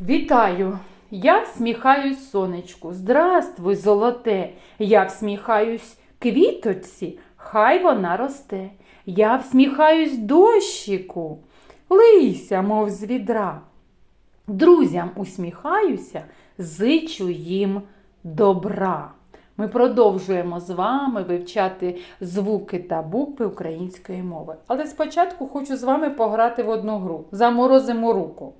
Вітаю! Я всміхаюсь сонечку. Здравствуй, золоте! Я всміхаюсь квіточці, хай вона росте. Я всміхаюсь дощику, лийся, мов з відра. Друзям усміхаюся, зичу їм добра. Ми продовжуємо з вами вивчати звуки та букви української мови. Але спочатку хочу з вами пограти в одну гру. Заморозимо руку.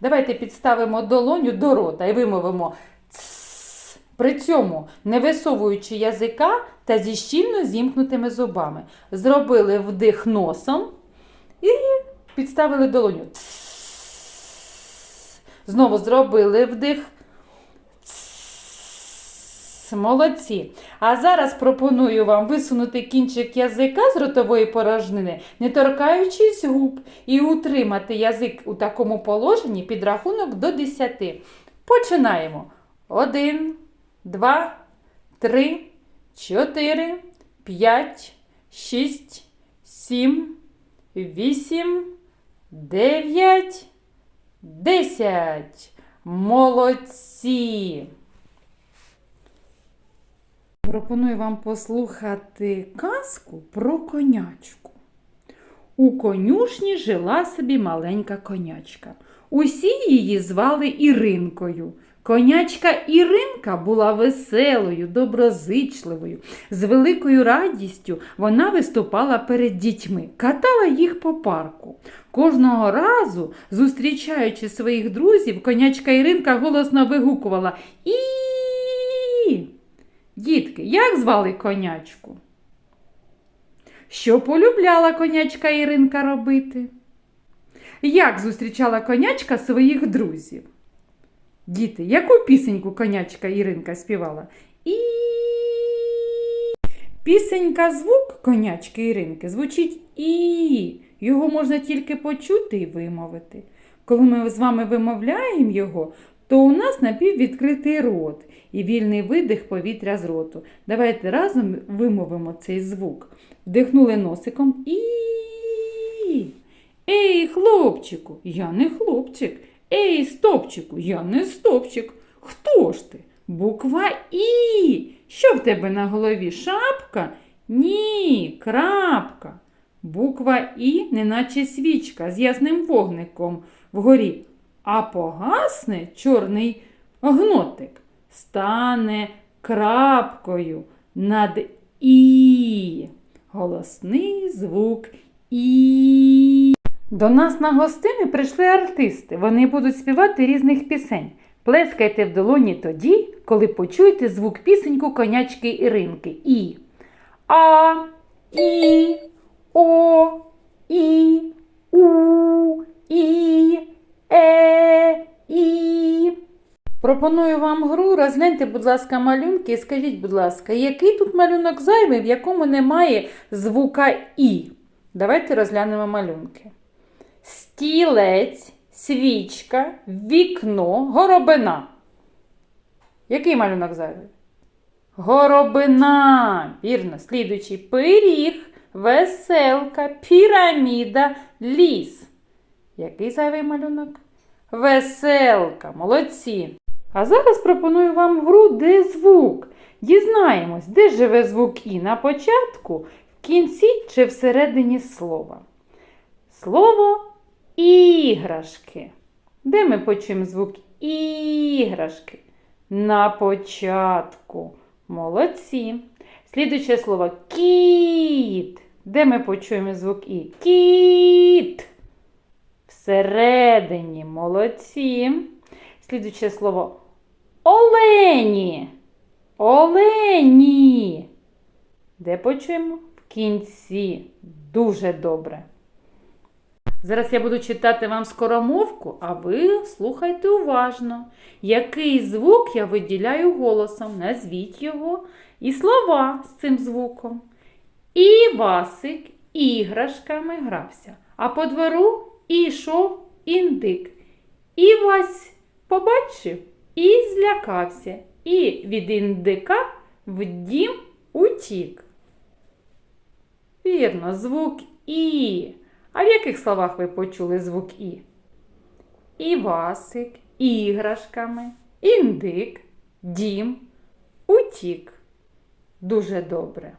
Давайте підставимо долоню до рота і вимовимо «цс», при цьому не висовуючи язика та зі щільно зімкнутими зубами. Зробили вдих носом і підставили долоню. «Цс». Знову зробили вдих. Молодці. А зараз пропоную вам висунути кінчик язика з ротової порожнини, не торкаючись губ, і утримати язик у такому положенні під рахунок до 10. Починаємо. Один, два, три, чотири, п'ять, шість, сім, вісім, дев'ять, десять. Молодці! Пропоную вам послухати казку про конячку. У конюшні жила собі маленька конячка. Усі її звали Іринкою. Конячка Іринка була веселою, доброзичливою. З великою радістю вона виступала перед дітьми, катала їх по парку. Кожного разу, зустрічаючи своїх друзів, конячка Іринка голосно вигукувала І. Дітки, як звали конячку? Що полюбляла конячка Іринка робити? Як зустрічала конячка своїх друзів? Діти, яку пісеньку конячка Іринка співала? І пісенька звук конячки Іринки звучить І. Його можна тільки почути і вимовити. Коли ми з вами вимовляємо його, то у нас напіввідкритий рот і вільний видих повітря з роту. Давайте разом вимовимо цей звук. Вдихнули носиком і. Ей, хлопчику, я не хлопчик. Ей, стопчику, я не стопчик. Хто ж ти? Буква І. Що в тебе на голові? Шапка? Ні, крапка. Буква І, неначе свічка з ясним вогником вгорі, а погасне чорний гнотик, стане крапкою над І. Голосний звук І. До нас на гостини прийшли артисти. Вони будуть співати різних пісень. Плескайте в долоні тоді, коли почуєте звук пісеньку конячки Іринки. І. А, І, О, І, Пропоную вам гру. Розгляньте, будь ласка, малюнки і скажіть, будь ласка, який тут малюнок зайвий, в якому немає звука І. Давайте розглянемо малюнки. Стілець, свічка, вікно, горобина. Який малюнок зайвий? Горобина. Вірно, слідуючий пиріг, веселка, піраміда, ліс. Який зайвий малюнок? Веселка, молодці. А зараз пропоную вам гру, де звук. Дізнаємось, де живе звук І на початку, в кінці чи всередині слова. Слово іграшки. Де ми почуємо звук іграшки? На початку. Молодці. Слідуюче слово кіт. Де ми почуємо звук І? Кіт. Всередині. Молодці. Слідуюче слово олені. Олені. Де почуємо? В кінці. Дуже добре. Зараз я буду читати вам скоромовку, а ви слухайте уважно. Який звук я виділяю голосом? Назвіть його і слова з цим звуком. І Васик іграшками грався, а по двору ішов індик. І Вась побачив і злякався, і від індика в дім утік. Вірно, звук І. А в яких словах ви почули звук І? Івасик, іграшками, індик, дім, утік. Дуже добре.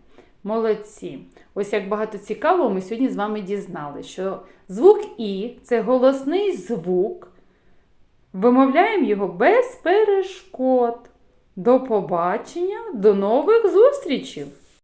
Молодці. Ось як багато цікавого ми сьогодні з вами дізнали, що звук І це голосний звук. Вимовляємо його без перешкод. До побачення, до нових зустрічей!